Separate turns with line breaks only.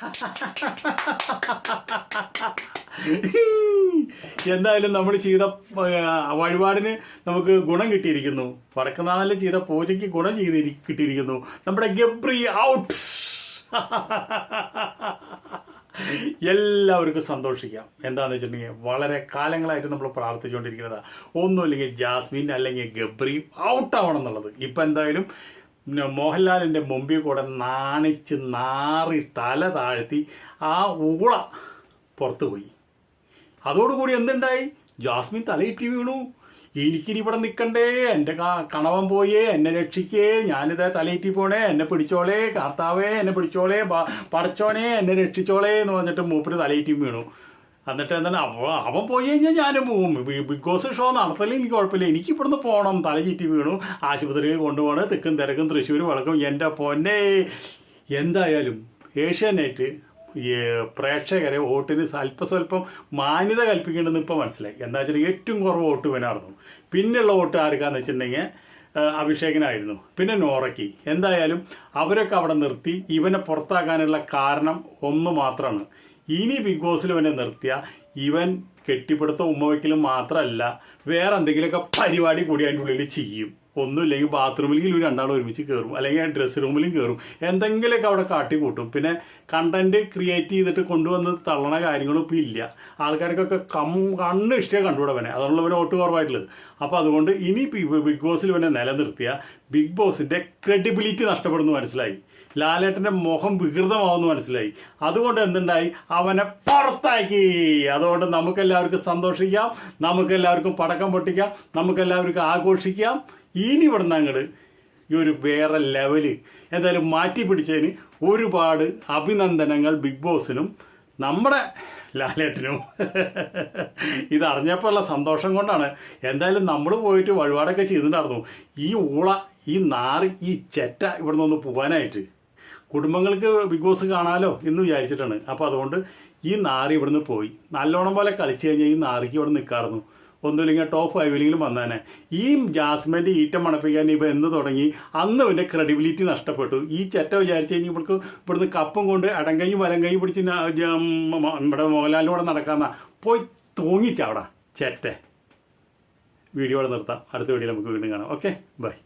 എന്തായാലും നമ്മൾ ചെയ്ത വഴിപാടിന് നമുക്ക് ഗുണം കിട്ടിയിരിക്കുന്നു. വടക്കുന്നാളിൽ ചെയ്ത പൂജയ്ക്ക് ഗുണം ചെയ്ത് കിട്ടിയിരിക്കുന്നു. നമ്മുടെ ഗബ്രി ഔട്ട്. എല്ലാവർക്കും സന്തോഷിക്കാം. എന്താണെന്ന് വെച്ചിട്ടുണ്ടെങ്കിൽ വളരെ കാലങ്ങളായിട്ട് നമ്മൾ പ്രാർത്ഥിച്ചുകൊണ്ടിരിക്കുന്നതാണ് ഒന്നുമില്ലെങ്കിൽ ജാസ്മിൻ അല്ലെങ്കിൽ ഗബ്രി ഔട്ടാവണം എന്നുള്ളത്. ഇപ്പം എന്തായാലും മോഹൻലാലിന്റെ മുമ്പിൽ കൂടെ നാണിച്ച് നാറി തല താഴ്ത്തി ആ ഊള പുറത്തു പോയി അതോടുകൂടി എന്തുണ്ടായി? ജാസ്മിൻ തലയിറ്റി വീണു. എനിക്കിനി ഇവിടെ നിൽക്കണ്ടേ എന്റെ കണവൻ പോയേ എന്നെ രക്ഷിക്കേ ഞാനിത് തലയിറ്റി പോണേ എന്നെ പിടിച്ചോളേ കാർത്താവേ എന്നെ പിടിച്ചോളേ പടച്ചോണേ എന്നെ രക്ഷിച്ചോളേ എന്ന് പറഞ്ഞിട്ട് മൂപ്പര് തലയിറ്റി വീണു. എന്നിട്ട് എന്താണ്? അവ അവൻ പോയി കഴിഞ്ഞാൽ ഞാനും പോകും ബിഗ് ബോസ് ഷോ നടത്തലും എനിക്ക് കുഴപ്പമില്ല. എനിക്ക് ഇവിടുന്ന് പോകണം തല ചുറ്റി വീണു. ആശുപത്രിയിൽ കൊണ്ടുപോകണം. തിക്കും തിരക്കും തൃശ്ശൂർ വളക്കും എന്റെ പൊന്നെ! എന്തായാലും ഏഷ്യാനെറ്റ് പ്രേക്ഷകരെ വോട്ടിന് അല്പസ്വല്പം മാന്യത കൽപ്പിക്കേണ്ടെന്ന് ഇപ്പോൾ മനസ്സിലായി. എന്താ വെച്ചാൽ ഏറ്റവും കുറവ് വോട്ട് വേണമായിരുന്നു പിന്നെയുള്ള വോട്ട് ആർക്കാന്ന് വെച്ചിട്ടുണ്ടെങ്കിൽ അഭിഷേകനായിരുന്നു. പിന്നെ നോറയ്ക്ക്. എന്തായാലും അവരൊക്കെ അവിടെ നിർത്തി. ഇവനെ പുറത്താക്കാനുള്ള കാരണം ഒന്ന് മാത്രമാണ്. ഇനി ബിഗ് ബോസിൽ ഇവനെ നിർത്തിയ ഇവൻ കെട്ടിപ്പിടുത്ത ഉമ്മ വയ്ക്കലും മാത്രമല്ല വേറെ എന്തെങ്കിലുമൊക്കെ പരിപാടി കൂടി അതിന്റെ ഉള്ളിൽ ചെയ്യും. ഒന്നുമില്ലെങ്കിൽ ബാത്റൂമിലേക്ക് ഒരു രണ്ടാളും ഒരുമിച്ച് കയറും അല്ലെങ്കിൽ ഡ്രസ്സ് റൂമിലും കയറും എന്തെങ്കിലുമൊക്കെ അവിടെ കാട്ടി കൂട്ടും പിന്നെ കണ്ടന്റ് ക്രിയേറ്റ് ചെയ്തിട്ട് കൊണ്ടുവന്ന് തള്ളണ കാര്യങ്ങളും ഇപ്പോൾ ഇല്ല. ആൾക്കാർക്കൊക്കെ കം കണ്ണ് ഇഷ്ടമേ കണ്ടുകൂടവനെ അതുകൊണ്ടുള്ള ഇവന് ഓട്ട് കുറവായിട്ടുള്ളത് അപ്പോൾ അതുകൊണ്ട് ഇനി ബിഗ് ബോസിൽ ഇവനെ നിലനിർത്തിയ ബിഗ് ബോസിന്റെ ക്രെഡിബിലിറ്റി നഷ്ടപ്പെടുന്നു മനസ്സിലായി. ലാലേട്ടന്റെ മുഖം വികൃതമാവുമെന്ന് മനസ്സിലായി. അതുകൊണ്ട് എന്തുണ്ടായി? അവനെ പുറത്താക്കി. അതുകൊണ്ട് നമുക്കെല്ലാവർക്കും സന്തോഷിക്കാം. നമുക്കെല്ലാവർക്കും പടക്കം പൊട്ടിക്കാം. നമുക്കെല്ലാവർക്കും ആഘോഷിക്കാം. ഇനി ഇവിടുന്ന് അങ്ങോട്ട് ഈ ഒരു വേറെ ലെവൽ എന്തായാലും മാറ്റി പിടിച്ചതിന് ഒരുപാട് അഭിനന്ദനങ്ങൾ ബിഗ് ബോസിനും നമ്മുടെ ലാലേട്ടനും. ഇത് അറിഞ്ഞപ്പോഴുള്ള സന്തോഷം കൊണ്ടാണ്. എന്തായാലും നമ്മൾ പോയിട്ട് വഴിപാടൊക്കെ ചെയ്തിട്ടുണ്ടായിരുന്നു. ഈ ഊള ഈ നാറി ഈ ചെറ്റ ഇവിടെ ഒന്ന് പോകാനായിട്ട് കുടുംബങ്ങൾക്ക് ബിഗ് ബോസ് കാണാമല്ലോ എന്ന് വിചാരിച്ചിട്ടാണ്. അപ്പോൾ അതുകൊണ്ട് ഈ നാറി ഇവിടുന്ന് പോയി. നല്ലോണം പോലെ കളിച്ചു കഴിഞ്ഞാൽ ഈ നാറിക്ക് ഇവിടെ നിൽക്കാറുന്നു ഒന്നുമില്ലെങ്കിൽ ടോപ്പ് ഫൈവിലെങ്കിലും വന്നേനെ. ഈ ജാസ്മിന്റെ ഈറ്റം മണപ്പിക്കാൻ ഇപ്പോൾ എന്ന് തുടങ്ങി? അന്ന് ഇവന്റെ ക്രെഡിബിലിറ്റി നഷ്ടപ്പെട്ടു. ഈ ചെറ്റ വിചാരിച്ചു കഴിഞ്ഞാൽ ഇവർക്ക് ഇവിടുന്ന് കപ്പും കൊണ്ട് അടങ്കയും വലങ്കയും പിടിച്ച് നമ്മുടെ മോഹൻലാലിലൂടെ നടക്കാന്ന. പോയി തൂങ്ങിച്ചവിടെ ചെറ്റ. വീഡിയോ അവിടെ നിർത്താം. അടുത്ത വീഡിയോ നമുക്ക് വീണ്ടും കാണാം. Okay bye